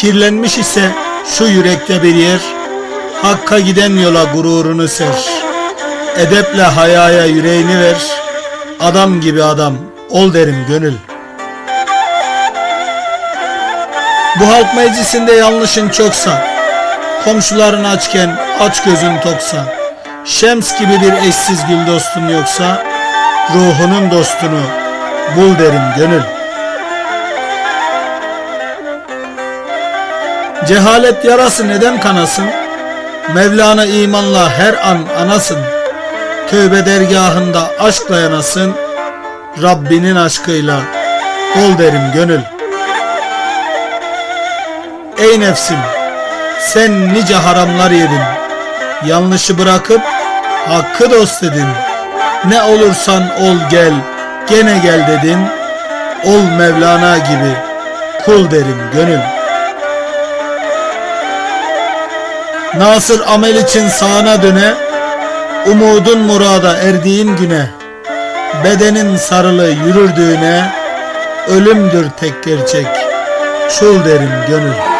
Kirlenmiş ise şu yürekte bir yer, Hakka giden yola gururunu ser. Edeple hayaya yüreğini ver, Adam gibi adam, ol derim gönül. Bu halk meclisinde yanlışın çoksa, Komşuların açken aç gözün toksa, Şems gibi bir eşsiz gül dostun yoksa, Ruhunun dostunu bul derim gönül. Cehalet yarası neden kanasın? Mevlana imanla her an anasın. Tövbe dergahında aşkla yanasın. Rabbinin aşkıyla bol derim gönül. Ey nefsim, sen nice haramlar yedin. Yanlışı bırakıp hakkı dost edin. Ne olursan ol gel, gene gel dedin. Ol Mevlana gibi, kul derim gönül. Nasır amel için sağına döne, Umudun murada erdiğin güne, Bedenin sarılı yürürdüğüne, Ölümdür tek gerçek, çul derim gönül.